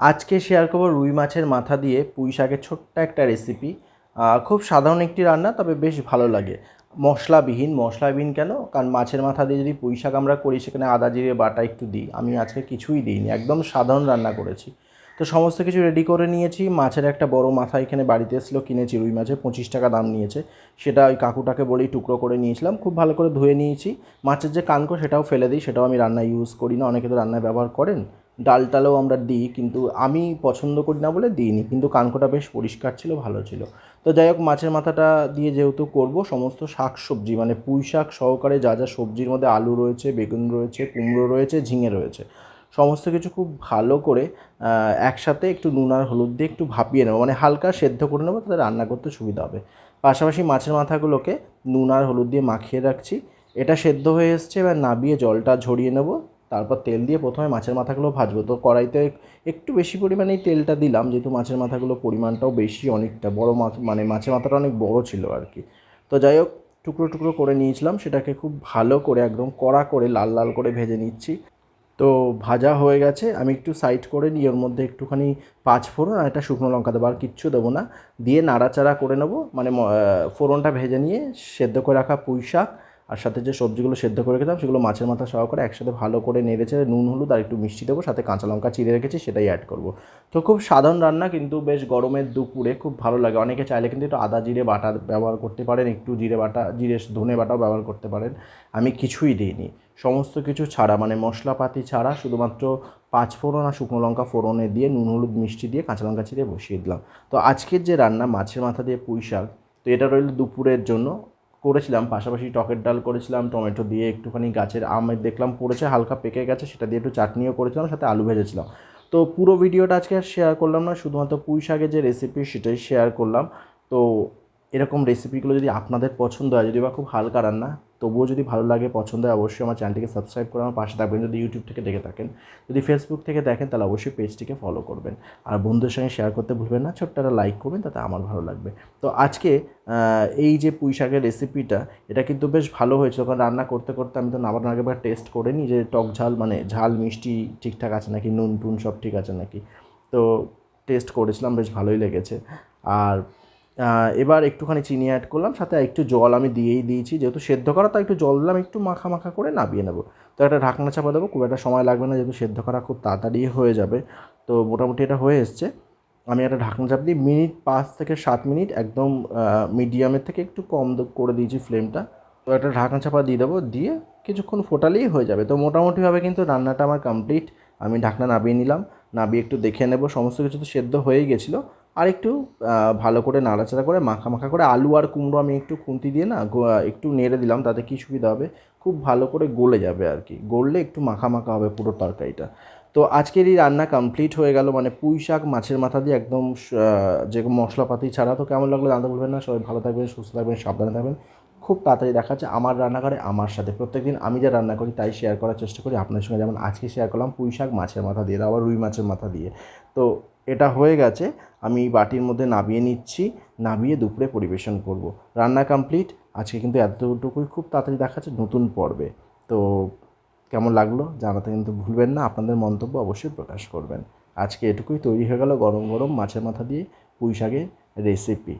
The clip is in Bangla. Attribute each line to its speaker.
Speaker 1: আজকে শেয়ার করব রুই মাছের মাথা দিয়ে পুঁই শাকের ছোট্ট একটা রেসিপি খুব সাধারণ একটি রান্না, তবে বেশ ভালো লাগে। মশলাবিহীন মশলাবিহীন কেন? কারণ মাছের মাথা দিয়ে যদি পুঁই শাক আমরা করি, সেখানে আদা, জিরে, বাটা একটু দিই। আমি আজকে কিছুই দিইনি, একদম সাধারণ রান্না করেছি। তো সমস্ত কিছু রেডি করে নিয়েছি। মাছের একটা বড় মাথা এখানে বাড়িতে এসেছিল, কিনেছি রুই মাছের, পঁচিশ টাকা দাম নিয়েছে। সেটা ওই কাকুটাকে বলেই টুকরো করে নিয়েছিলাম। খুব ভালো করে ধুয়ে নিয়েছি। মাছের যে কানকো, সেটাও ফেলে দিই, সেটাও আমি রান্নায় ইউজ করি না, অনেকে তো রান্নায় ব্যবহার করেন। ডাল টালও আমরা দিই, কিন্তু আমি পছন্দ করি না বলে দিইনি, কিন্তু কানকোটা বেশ পরিষ্কার ছিল, ভালো ছিল। তো যাই হোক, মাছের মাথাটা দিয়ে যেহেতু করব, সমস্ত শাক সবজি মানে পুঁই শাক সহকারে যা যা সবজির মধ্যে আলু রয়েছে, বেগুন রয়েছে, কুমড়ো রয়েছে, ঝিঙে রয়েছে, সমস্ত কিছু খুব ভালো করে একসাথে একটু নুন আর হলুদ দিয়ে একটু ভাপিয়ে নেব মানে হালকা সেদ্ধ করে নেব, তাতে রান্না করতে সুবিধা হবে। পাশাপাশি মাছের মাথাগুলোকে নুন আর হলুদ দিয়ে মাখিয়ে রাখছি, এটা সেদ্ধ হয়ে এসছে, এবার নাবিয়ে জলটা ঝরিয়ে নেব তারপর তেল দিয়ে প্রথমে মাছের মাথাগুলো ভাজবো। তো কড়াইতে একটু বেশি পরিমাণেই তেলটা দিলাম, যেহেতু মাছের মাথাগুলো পরিমাণটাও বেশি অনেকটা, বড় মাছ মানে মাছের মাথাটা অনেক বড় ছিল আর কি। তো যাই হোক, টুকরো টুকরো করে নিয়েছিলাম, সেটাকে খুব ভালো করে একদম কড়া করে লাল লাল করে ভেজে নিচ্ছি। তো ভাজা হয়ে গেছে, আমি একটু সাইড করে নিই ওর মধ্যে একটুখানি পাঁচ ফোড়ন আর একটা শুকনো লঙ্কা দেবো, আর কিচ্ছু দেবো না। দিয়ে নাড়াচাড়া করে নেব মানে ফোড়নটা ভেজে নিয়ে সেদ্ধ করে রাখা পুঁই শাক আর সাথে যে সবজিগুলো সেদ্ধ করে রেখেছিলাম সেগুলো মাছের মাথা সহকারে একসাথে ভালো করে নেড়ে নুন, হলুদ আর একটু মিষ্টি দেবো, সাথে কাঁচা লঙ্কা চিড়ে রেখেছি, সেটাই অ্যাড করব। তো খুব সাধারণ রান্না, কিন্তু বেশ গরমের দুপুরে খুব ভালো লাগে। অনেকে চাইলে কিন্তু একটু আদা জিরে বাটা ব্যবহার করতে পারেন, একটু জিরে বাটা, জিরে ধনে বাটাও ব্যবহার করতে পারেন। আমি কিছুই দিইনি। সমস্ত কিছু ছাড়া মানে মশলাপাতি ছাড়া, শুধুমাত্র পাঁচ ফোড়ন আর শুকনো লঙ্কা ফোড়নে দিয়ে নুন, হলুদ, মিষ্টি দিয়ে কাঁচা লঙ্কা চিড়ে বসিয়ে দিলাম। তো আজকের যে রান্না, মাছের মাথা দিয়ে পুঁই শাক, তো এটা রইল দুপুরের জন্য। করেছিলাম, পাশাপাশি টকের ডাল করেছিলাম, টমেটো দিয়ে একটুখানি গাছের আমের দেখলাম পড়েছে, হালকা পেকে গেছে, সেটা দিয়ে একটু চাটনিও করেছিলাম, সাথে আলু ভেজেছিলাম। তো পুরো ভিডিওটা আজকে আর শেয়ার করলাম না, শুধুমাত্র পুঁই শাকের যে রেসিপি সেটাই শেয়ার করলাম। তো এরকম রেসিপিগুলো যদি আপনাদের পছন্দ হয়, যদি বা খুব হালকা রান্না তবুও যদি ভালো লাগে, পছন্দ হয়, অবশ্যই আমার চ্যানেলটিকে সাবস্ক্রাইব করে আমার পাশে থাকবেন, যদি ইউটিউব থেকে দেখে থাকেন। যদি ফেসবুক থেকে দেখেন, তাহলে অবশ্যই পেজটিকে ফলো করবেন। আর বন্ধুদের সঙ্গে শেয়ার করতে ভুলবেন না, ছোট্ট একটা লাইক করবেন, তাতে আমার ভালো লাগবে। তো আজকে এই যে পুঁই শাকের রেসিপিটা এটা কিন্তু বেশ ভালো হয়েছে। কারণ রান্না করতে করতে আমি তো নামানোর আগেবার টেস্ট করে নিই যে টক ঝাল মানে ঝাল, মিষ্টি ঠিকঠাক আছে নাকি নুন টুন সব ঠিক আছে নাকি। তো টেস্ট করেছিলাম, বেশ ভালোই লেগেছে। আর এবার একটুখানি চিনি অ্যাড করলাম, সাথে একটু জল আমি দিয়েই দিয়েছি। যেহেতু সেদ্ধ করা তো একটু জল দিলাম, একটু মাখা মাখা করে নাবিয়ে নেব। তো একটা ঢাকনা চাপা দেবো, খুব একটা সময় লাগবে না, যেহেতু সেদ্ধ করা খুব তাড়াতাড়ি হয়ে যাবে। তো মোটামুটি এটা হয়ে এসছে। আমি একটা ঢাকনা চাপ দিই মিনিট পাঁচ থেকে সাত মিনিট একদম মিডিয়ামের থেকে একটু কম করে দিয়েছি ফ্লেমটা তো একটা ঢাকনা চাপা দিয়ে দেবো, দিয়ে কিছুক্ষণ ফোটালেই হয়ে যাবে। তো মোটামুটিভাবে কিন্তু রান্নাটা আমার কমপ্লিট আমি ঢাকনা নাবিয়ে নিলাম, নাবিয়ে একটু দেখে নেব, সমস্ত কিছু তো সেদ্ধ হয়েই গেছিল। আর একটু ভালো করে নাড়াচাড়া করে মাখা মাখা করে আলু আর কুমড়ো আমি একটু খুন্তি দিয়ে না একটু নেড়ে দিলাম, তাতে কী সুবিধা হবে? খুব ভালো করে গলে যাবে আর কি। গললে একটু মাখা মাখা হবে পুরো তরকারিটা। তো আজকের এই রান্না কমপ্লিট হয়ে গেল মানে পুঁই শাক মাছের মাথা দিয়ে একদম যে মশলাপাতি ছাড়া। তো কেমন লাগল জানতে বলবেন না, সবাই ভালো থাকবেন, সুস্থ থাকবেন, সাবধানে থাকবেন। খুব তাড়াতাড়ি দেখা যাচ্ছে আমার রান্নাঘরে আমার সাথে। প্রত্যেকদিন আমি যা রান্না করি তাই শেয়ার করার চেষ্টা করি। আপনার সঙ্গে যেমন আজকে শেয়ার করলাম, পুঁই শাক মাছের মাথা দিয়ে, আবার রুই মাছের মাথা দিয়ে। তো এটা হয়ে গেছে, আমি বাটির মধ্যে নামিয়ে নিচ্ছি, নামিয়ে দুপুরে পরিবেশন করব। রান্না কমপ্লিট আজকে কিন্তু এতটুকুই, খুব তাড়াতাড়ি দেখাচ্ছে নতুন পর্বে। তো কেমন লাগল জানাতে কিন্তু ভুলবেন না, আপনাদের মন্তব্য অবশ্যই প্রকাশ করবেন। আজকে এটুকুই, তৈরি হয়ে গেল গরম গরম মাছের মাথা দিয়ে পুঁই শাকের রেসিপি